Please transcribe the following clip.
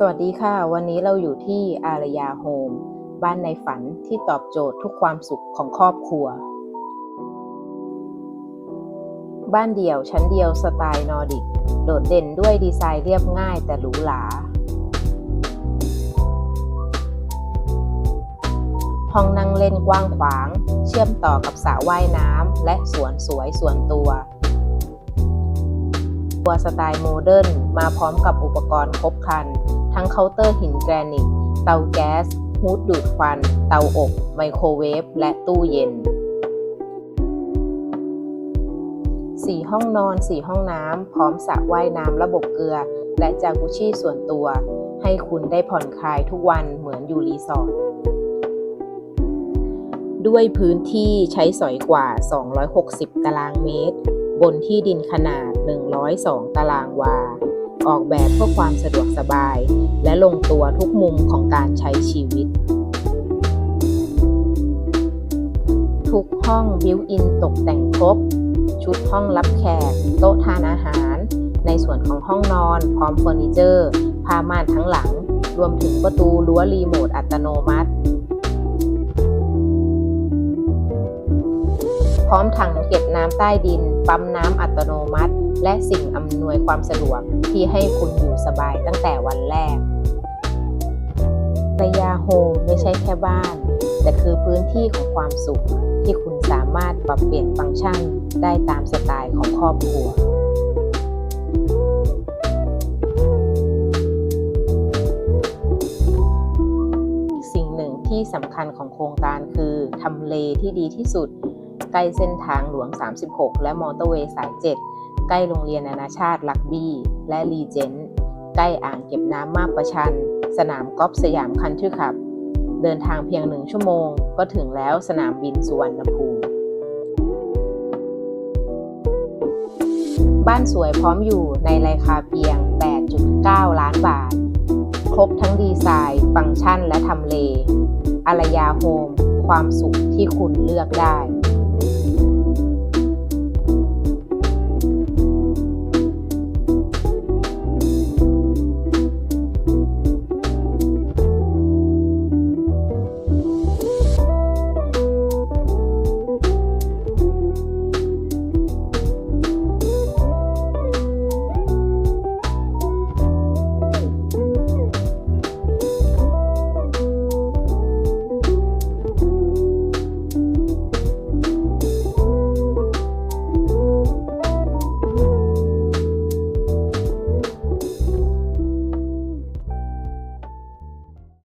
สวัสดีค่ะ วันนี้เราอยู่ที่อารยาโฮม บ้านในฝันที่ตอบโจทย์ทุกความสุขของครอบครัว บ้านเดี่ยวชั้นเดียวสไตล์นอร์ดิก โดดเด่นด้วยดีไซน์เรียบง่ายแต่หรูหราห้องนั่งเล่นกว้างขวาง เชื่อมต่อกับสระว่ายน้ำและสวนสวยส่วนตัวตัวสไตล์โมเดิร์นมาพร้อมกับอุปกรณ์ครบครัน ทั้งเคาน์เตอร์หินแกรนิต เตาแก๊สฮูดดูดควัน เตาอบ ไมโครเวฟ และตู้เย็น 4 ห้องนอน 4 ห้องน้ำ พร้อมสระว่ายน้ำระบบเกลือ และจากุชี่ส่วนตัว ให้คุณได้ผ่อนคลายทุกวันเหมือนอยู่รีสอร์ทด้วยพื้นที่ใช้สอยกว่า 260 ตารางเมตร บนที่ดินขนาด 102 ตารางวา ออกแบบเพื่อความสะดวกสบาย และลงตัวทุกมุมของการใช้ชีวิต ทุกห้องบิวอินตกแต่งครบ ชุดห้องรับแขก โต๊ะทานอาหาร ในส่วนของห้องนอน พร้อมเฟอร์นิเจอร์ผ้าม่านทั้งหลัง รวมถึงประตูรั้วรีโมทอัตโนมัติ พร้อมถังเก็บน้ำใต้ดิน ปั๊มน้ำอัตโนมัติ และสิ่งอำนวยความสะดวกที่ให้คุณอยู่สบายตั้งแต่วันแรกระยาโฮมไม่ใช่แค่บ้าน แต่คือพื้นที่ของความสุข ที่คุณสามารถปรับเปลี่ยนฟังก์ชันได้ตามสไตล์ของครอบครัวสิ่งหนึ่งที่สำคัญของโครงการคือทำเลที่ดีที่สุด ใกล้เส้นทางหลวง 36 และมอเตอร์เวย์สาย 7 ใกล้โรงเรียนนานาชาติลักบี้และรีเจนต์ใกล้อ่างเก็บน้ำมาประชัน สนามกอล์ฟสยามคันทรีคลับ เดินทางเพียงหนึ่งชั่วโมง ก็ถึงแล้วสนามบินสุวรรณภูมิบ้านสวยพร้อมอยู่ในราคาเพียง 8.9 ล้านบาท ครบทั้งดีไซน์ ฟังก์ชันและทำเล อารยาโฮม ความสุขที่คุณเลือกได้